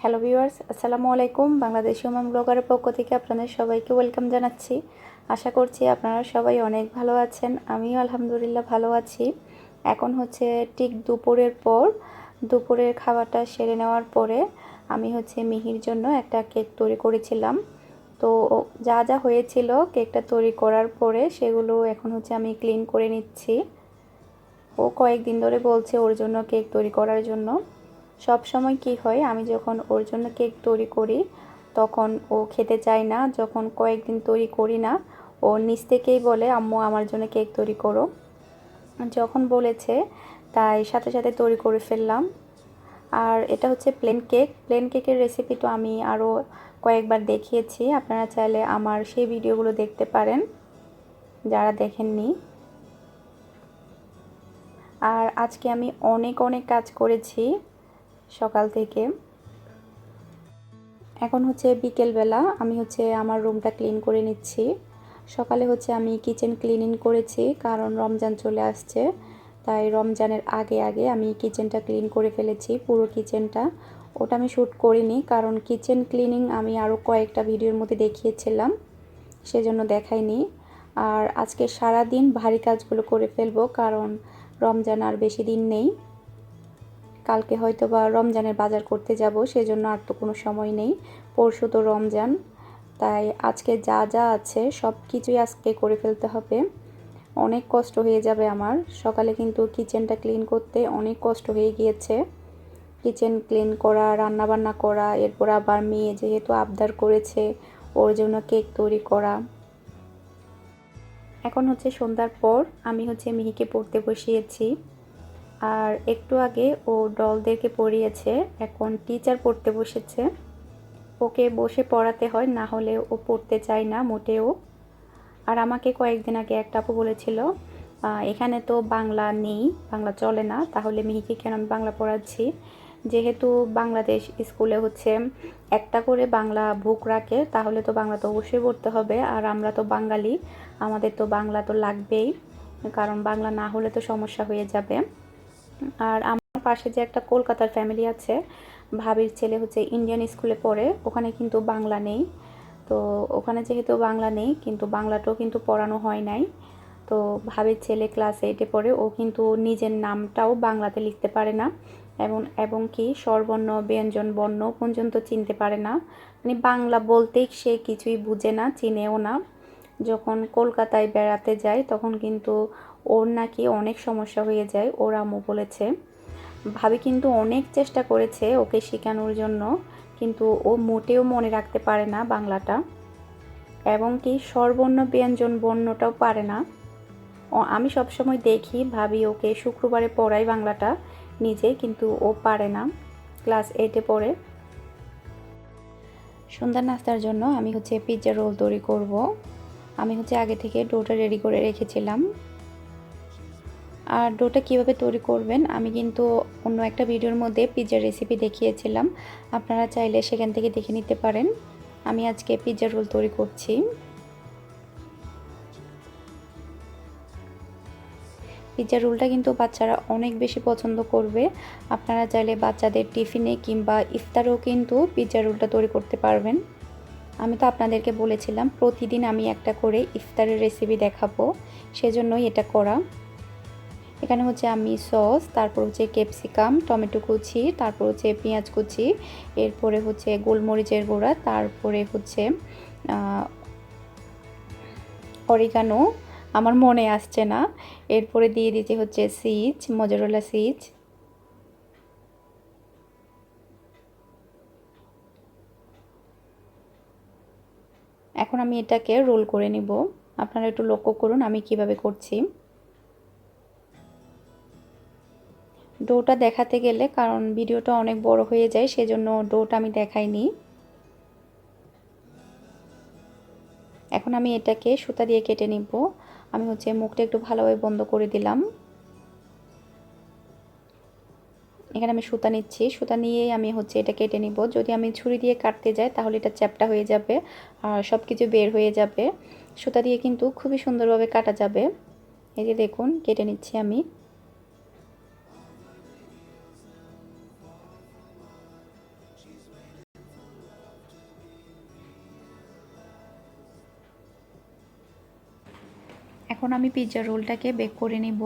Hello viewers আসসালামু আলাইকুম বাংলাদেশি উমাম ব্লগারের পক্ষ থেকে আপনাদের সবাইকে ওয়েলকাম জানাচ্ছি। আশা করছি আপনারা সবাই অনেক ভালো আছেন, আমিও আলহামদুলিল্লাহ ভালো আছি। এখন হচ্ছে ঠিক দুপুরের পর, দুপুরের খাবারটা সেরে নেওয়ার পরে আমি হচ্ছে মিহির জন্য একটা কেক তৈরি করেছিলাম। তো যা যা হয়েছিল কেকটা তৈরি করার পরে সেগুলো এখন হচ্ছে আমি ক্লিন করে নিচ্ছি। ও কয়েকদিন ধরে বলছে ওর জন্য কেক তৈরি করার জন্য। সব সময় কি হয়, আমি যখন ওর জন্য কেক তৈরি করি, তখন ও খেতে চায় না। যখন কয়েকদিন তৈরি করি না, ও নিচ থেকেই বলে, আম্মু, আমার জন্য কেক তৈরি করো। যখন বলেছে, তাই সাথে সাথে তৈরি করে ফেললাম। আর এটা হচ্ছে প্লেন কেক প্লেন কেকের রেসিপি তো আমি আরও কয়েকবার দেখিয়েছি। আপনারা চাইলে আমার সেই ভিডিওগুলো দেখতে পারেন, যারা দেখেননি। আর আজকে আমি অনেক অনেক কাজ করেছি। সকাল থেকে। এখন হচ্ছে বিকেলবেলা, আমি হচ্ছে আমার রুমটা ক্লিন করে নিচ্ছি। সকালে হচ্ছে আমি কিচেন ক্লিনিং করেছি, কারণ রমজান চলে আসছে। তাই রমজানের আগে আগে আমি কিচেনটা ক্লিন করে ফেলেছি, পুরো কিচেনটা। ওটা আমি শ্যুট করিনি, কারণ কিচেন ক্লিনিং আমি আরও কয়েকটা ভিডিওর মধ্যে দেখিয়েছিলাম, সেজন্য দেখাইনি। আর আজকে সারা দিন ভারী কাজগুলো করে ফেলব, কারণ রমজান আর বেশি দিন নেই। কালকে হয়তো বা রমজানের বাজার করতে যাব, সেজন্য আর তো কোনো সময় নেই। পরশু তো রমজান, তাই আজকে যা যা আছে সব কিছুই আজকে করে ফেলতে হবে। অনেক কষ্ট হয়ে যাবে আমার। সকালে কিন্তু কিচেনটা ক্লিন করতে অনেক কষ্ট হয়ে গিয়েছে। কিচেন ক্লিন করা রান্না বান্না করা, এরপর আবার মেয়ে যেহেতু আবদার করেছে, ওর জন্য কেক তৈরি করা। এখন হচ্ছে সন্ধ্যার পর, আমি হচ্ছে মিহিকে পড়তে বসিয়েছি। আর একটু আগে ও ডলদেরকে পড়িয়েছে। এখন টিচার পড়তে বসেছে। ওকে বসে পড়াতে হয়, না হলে ও পড়তে চায় না মোটেও। আর আমাকে কয়েকদিন আগে একটা আপু বলেছিল এখানে তো বাংলা নেই, বাংলা চলে না, তাহলে মিহিকে কেন আমি বাংলা পড়াচ্ছি? যেহেতু বাংলাদেশ স্কুলে হচ্ছে একটা করে বাংলা বুক রাখে, তাহলে তো বাংলা তো অবশ্যই পড়তে হবে। আর আমরা তো বাঙালি, আমাদের তো বাংলা তো লাগবেই। কারণ বাংলা না হলে তো সমস্যা হয়ে যাবে। আর আমার পাশে যে একটা কলকাতার ফ্যামিলি আছে, ভাবির ছেলে হচ্ছে ইন্ডিয়ান স্কুলে পড়ে, ওখানে কিন্তু বাংলা নেই। তো ওখানে যেহেতু বাংলা নেই, কিন্তু বাংলাটাও কিন্তু পড়ানো হয় নাই। তো ভাবির ছেলে ক্লাস এইটে পড়ে, ও কিন্তু নিজের নামটাও বাংলাতে লিখতে পারে না। এবং এবং কি স্বরবর্ণ, ব্যঞ্জন, বর্ণ পর্যন্ত চিনতে পারে না। মানে বাংলা বলতেই সে কিছুই বুঝে না, চিনেও না। যখন কলকাতায় বেড়াতে যায়, তখন কিন্তু ওর নাকি অনেক সমস্যা হয়ে যায়, ওর আম্মু বলেছে। ভাবি কিন্তু অনেক চেষ্টা করেছে ওকে শেখানোর জন্য, কিন্তু ও মোটেও মনে রাখতে পারে না বাংলাটা। এবং কি স্বরবর্ণ ব্যঞ্জন বর্ণটাও পারে না। আমি সবসময় দেখি ভাবি ওকে শুক্রবারে পড়াই বাংলাটা নিজে, কিন্তু ও পারে না, ক্লাস এইটে পড়ে। সন্ধ্যা নাস্তার জন্য আমি হচ্ছে পিৎজা রোল তৈরি করব। আমি হচ্ছে আগে থেকে ডোটা রেডি করে রেখেছিলাম। আর ডোটা কীভাবে তৈরি করবেন, আমি কিন্তু অন্য একটা ভিডিওর মধ্যে পিৎজার রেসিপি দেখিয়েছিলাম। আপনারা চাইলে সেখান থেকে দেখে নিতে পারেন। আমি আজকে পিৎজা রোল তৈরি করছি। পিৎজা রোলটা কিন্তু বাচ্চারা অনেক বেশি পছন্দ করবে। আপনারা চাইলে বাচ্চাদের টিফিনে কিংবা ইফতারেও কিন্তু পিৎজা রোলটা তৈরি করতে পারবেন। আমি তো আপনাদেরকে বলেছিলাম, প্রতিদিন আমি একটা করে ইফতারের রেসিপি দেখাবো। সেজন্যই এটা করা। এখানে হচ্ছে আমি সস, তারপর হচ্ছে ক্যাপসিকাম, টমেটো কুচি, তারপর হচ্ছে পেঁয়াজ কুচি, এরপরে হচ্ছে গোলমরিচের গুঁড়া, তারপরে হচ্ছে অরিগানো আমার মনে আসছে না। এরপরে দিয়ে দিতে হচ্ছে সিজ মজরোলা সিজ এখন আমি এটাকে রোল করে নিব। আপনারা একটু লক্ষ্য করুন আমি কীভাবে করছি। ডোটা দেখাতে গেলে, কারণ ভিডিওটা অনেক বড় হয়ে যায়, সেজন্য ডোটা আমি দেখাইনি। এখন আমি এটাকে সুতা দিয়ে কেটে নিব। আমি হচ্ছে মুখটা একটু ভালোভাবে বন্ধ করে দিলাম। এখানে আমি সুতা নিচ্ছি। সুতা নিয়েই আমি হচ্ছে এটা কেটে নিব। যদি আমি ছুরি দিয়ে কাটতে যাই, তাহলে এটা চ্যাপটা হয়ে যাবে, আর সব কিছু বের হয়ে যাবে। সুতা দিয়ে কিন্তু খুবই সুন্দরভাবে কাটা যাবে। এই যে দেখুন, কেটে নিচ্ছি আমি। আমি পিৎজা রোলটাকে বেক করে নিব।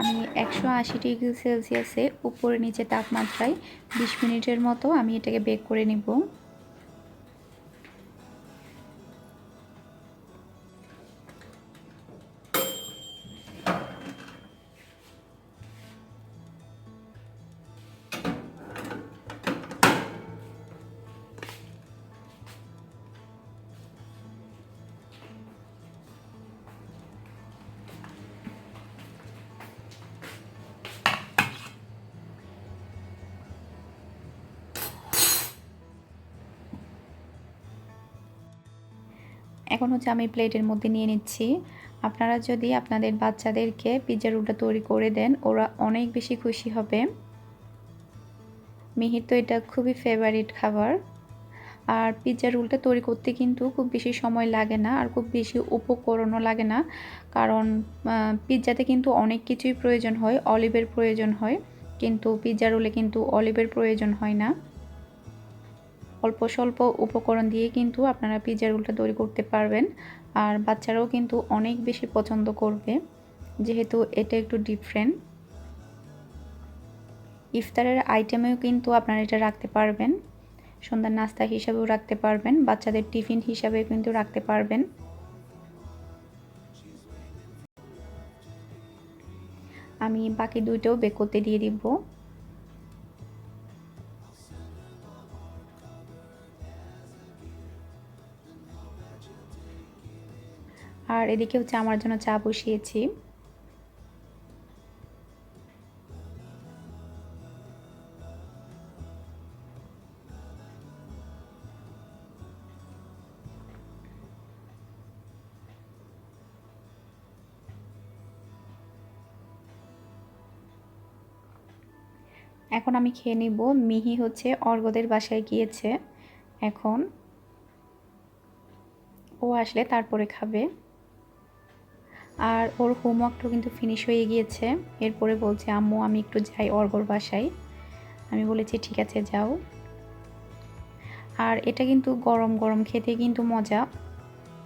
আমি একশো আশি ডিগ্রি সেলসিয়াসে উপরে নিচে তাপমাত্রায় বিশ মিনিটের মতো আমি এটাকে বেক করে নিব। এখন হচ্ছে আমি প্লেটের মধ্যে নিয়ে নিচ্ছি। আপনারা যদি আপনাদের বাচ্চাদেরকে পিৎজা রোলটা তৈরি করে দেন, ওরা অনেক বেশি খুশি হবে। মিহির তো এটা খুবই ফেভারিট খাবার। আর পিৎজা রোলটা তৈরি করতে কিন্তু খুব বেশি সময় লাগে না, আর খুব বেশি উপকরণও লাগে না। কারণ পিৎজাতে কিন্তু অনেক কিছুই প্রয়োজন হয় অলিভের প্রয়োজন হয়। কিন্তু পিৎজা রোলে কিন্তু অলিভের প্রয়োজন হয় না। অল্প স্বল্প উপকরণ দিয়ে কিন্তু আপনারা পিৎজা রোলটা তৈরি করতে পারবেন। আর বাচ্চারাও কিন্তু অনেক বেশি পছন্দ করবে। যেহেতু এটা একটু ডিফারেন্ট ইফতারের আইটেমেও কিন্তু আপনারা এটা রাখতে পারবেন। সন্ধ্যার নাস্তা হিসাবেও রাখতে পারবেন। বাচ্চাদের টিফিন হিসাবেও কিন্তু রাখতে পারবেন। আমি বাকি দুইটাও বেক করতে দিয়ে দিব। আর এদিকে হচ্ছে আমার জন্য চা বসিয়েছি। এখন আমি খেয়ে নিব। মিহি হচ্ছে অর্গদের বাসায় গিয়েছে। এখন ও আসলে তারপরে খাবে। আর ওর হোমওয়ার্কটাও কিন্তু ফিনিশ হয়ে গিয়েছে। এরপরে বলছে, আম্মু, আমি একটু যাই অর্গর বাসায়। আমি বলেছি, ঠিক আছে, যাও। আর এটা কিন্তু গরম গরম খেতে কিন্তু মজা।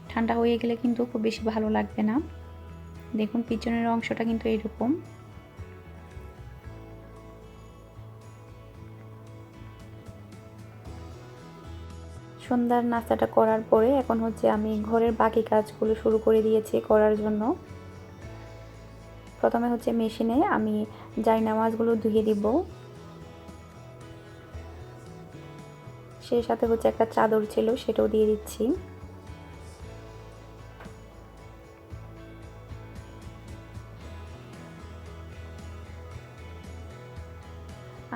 ঠান্ডা হয়ে গেলে কিন্তু খুব বেশি ভালো লাগবে না। দেখুন, পিছনের অংশটা কিন্তু এইরকম সন্ধ্যার নাস্তাটা করার পরে এখন হচ্ছে আমি ঘরের বাকি কাজগুলো শুরু করে দিয়েছি করার জন্য। প্রথমে হচ্ছে মেশিনে আমি যাই নামাজগুলো ধুয়ে দিব। সেই সাথে হচ্ছে একটা চাদর ছিল সেটাও দিয়ে দিচ্ছি।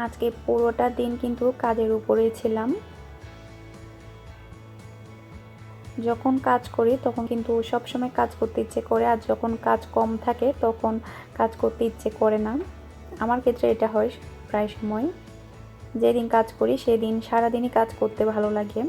আজকে পুরোটা দিন কিন্তু কাজের উপরে ছিলাম। যখন কাজ করি, তখন কিন্তু সব সময় কাজ করতে ইচ্ছে করে। আর যখন কাজ কম থাকে, তখন কাজ করতে ইচ্ছে করে না। আমার ক্ষেত্রে এটা হয় প্রায় সময়। যেদিন কাজ করি, সেদিন সারাদিনই কাজ করতে ভালো লাগে।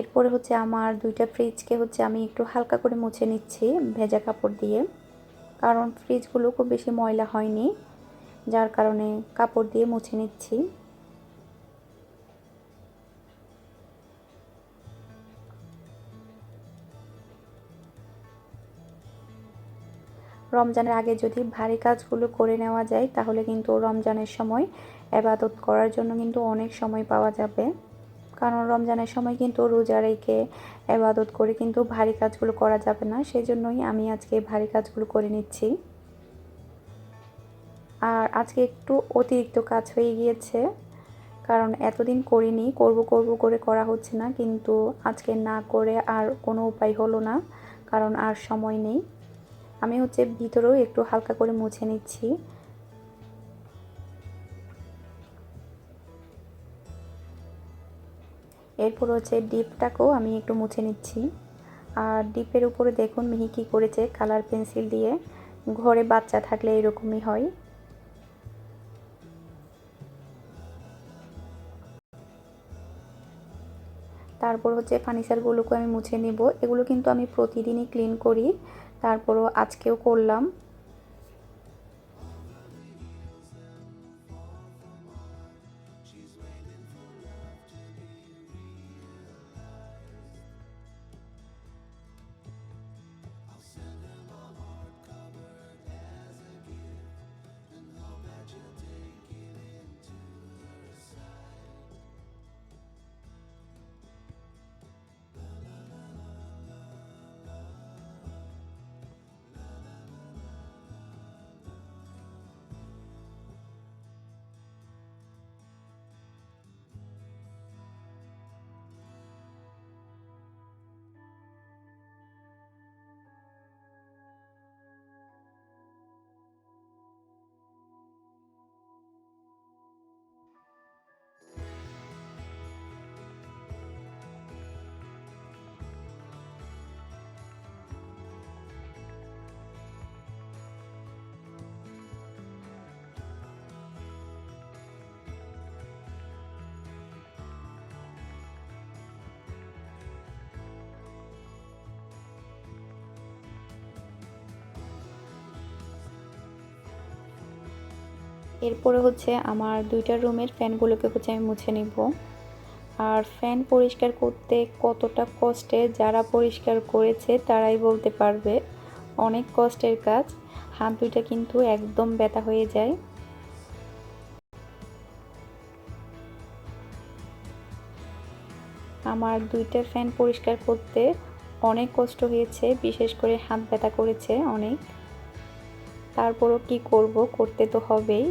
এরপরে হচ্ছে আমার দুইটা ফ্রিজকে হচ্ছে আমি একটু হালকা করে মুছে নিচ্ছি ভেজা কাপড় দিয়ে। কারণ ফ্রিজগুলো খুব বেশি ময়লা হয়নি, যার কারণে কাপড় দিয়ে মুছে নিচ্ছি। রমজানের আগে যদি ভারী কাজগুলো করে নেওয়া যায়, তাহলে কিন্তু রমজানের সময় এবাদত করার জন্য কিন্তু অনেক সময় পাওয়া যাবে। কারণ রমজানের সময় কিন্তু রোজা রেখে এবাদত করে কিন্তু ভারী কাজগুলো করা যাবে না সেই জন্যই আমি আজকে ভারী কাজগুলো করে নিচ্ছি। আর আজকে একটু অতিরিক্ত কাজ হয়ে গিয়েছে, কারণ এতদিন করিনি, করব করব করে করা হচ্ছে না, কিন্তু আজকে না করে আর কোনো উপায় হলো না, কারণ আর সময় নেই। আমি হচ্ছে ভিতরেও একটু হালকা করে মুছে নিচ্ছি। এরপর হচ্ছে ডিপটাকেও আমি একটু মুছে নিচ্ছি। আর ডিপের উপরে দেখুন মিহি কী করেছে, কালার পেন্সিল দিয়ে। ঘরে বাচ্চা থাকলে এরকমই হয়। তারপর হচ্ছে ফার্নিচারগুলোকে আমি মুছে নেব। এগুলো কিন্তু আমি প্রতিদিনই ক্লিন করি। তারপরও আজকেও করলাম। এরপরে হচ্ছে আমার দুইটা রুমের ফ্যানগুলোকে হচ্ছে আমি মুছে নিব। আর ফ্যান পরিষ্কার করতে কতটা কষ্টে যারা পরিষ্কার করেছে তারাই বলতে পারবে। অনেক কষ্টের কাজ হাত দুইটা কিন্তু একদম ব্যথা হয়ে যায়। আমার দুইটা ফ্যান পরিষ্কার করতে অনেক কষ্ট হয়েছে, বিশেষ করে হাত ব্যথা করেছে অনেক। তারপরও কি করব, করতে তো হবেই।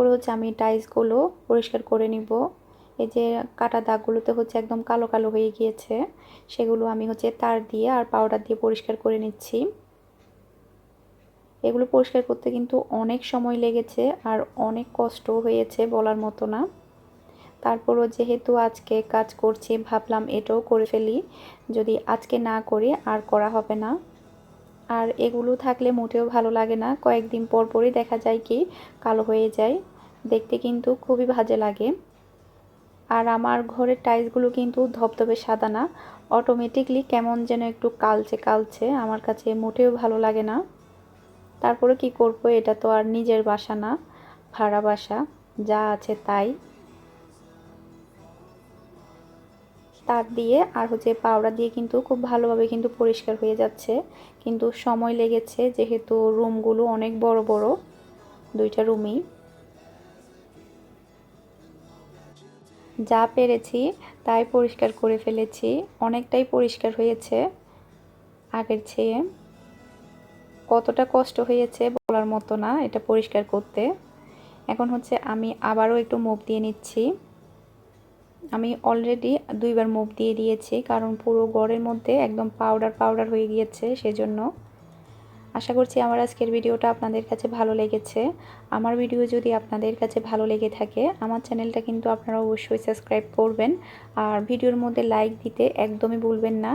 এরপরে হচ্ছে আমি টাইলসগুলো পরিষ্কার করে নিব। এই যে কাটা দাগগুলোতে হচ্ছে একদম কালো কালো হয়ে গিয়েছে, সেগুলো আমি হচ্ছে তার দিয়ে আর পাউডার দিয়ে পরিষ্কার করে নিচ্ছি। এগুলো পরিষ্কার করতে কিন্তু অনেক সময় লেগেছে আর অনেক কষ্ট হয়েছে বলার মতো না। তারপরও যেহেতু আজকে কাজ করছি, ভাবলাম এটাও করে ফেলি। যদি আজকে না করি আর করা হবে না। আর এগুলো থাকলে মোটেও ভালো লাগে না। কয়েকদিন পর পরই দেখা যায় কি, কালো হয়ে যায়। দেখতে কিন্তু খুবই ভাজে লাগে। আর আমার ঘরের টাইলসগুলো কিন্তু ধবধবে সাদা না। অটোমেটিকলি কেমন যেন একটু কালচে কালচে, আমার কাছে মোটেও ভালো লাগে না। তারপরে কি করব, এটা তো আর নিজের বাসা না, ভাড়া বাসা, যা আছে তাই। তার দিয়ে আর হচ্ছে পাউডার দিয়ে কিন্তু খুব ভালোভাবে কিন্তু পরিষ্কার হয়ে যাচ্ছে। কিন্তু সময় লেগেছে যেহেতু রুমগুলো অনেক বড় বড়, দুইটা রুমই। যা পেরেছি তাই পরিষ্কার করে ফেলেছি, অনেকটাই পরিষ্কার হয়েছে আগের চেয়ে। কতটা কষ্ট হয়েছে বলার মতো না এটা পরিষ্কার করতে। এখন হচ্ছে আমি আবারও একটু মুখ দিয়ে নিচ্ছি। আমি অলরেডি দুইবার মুখ দিয়ে দিয়েছি, কারণ পুরো গড়ের মধ্যে একদম পাউডার পাউডার হয়ে গিয়েছে সেজন্য। আশা করছি আমার আজকের ভিডিওটা আপনাদের কাছে ভালো লেগেছে। আমার ভিডিও যদি আপনাদের কাছে ভালো লেগে থাকে, আমার চ্যানেলটা কিন্তু আপনারা অবশ্যই সাবস্ক্রাইব করবেন। আর ভিডিওর মধ্যে লাইক দিতে একদমই ভুলবেন না।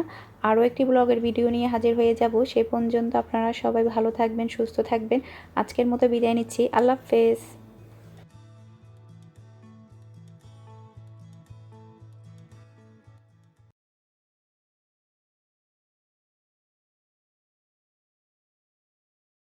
আরও একটি ব্লগের ভিডিও নিয়ে হাজির হয়ে যাব। সে পর্যন্ত আপনারা সবাই ভালো থাকবেন, সুস্থ থাকবেন। আজকের মতো বিদায় নিচ্ছি। আল্লাহ হাফেজ।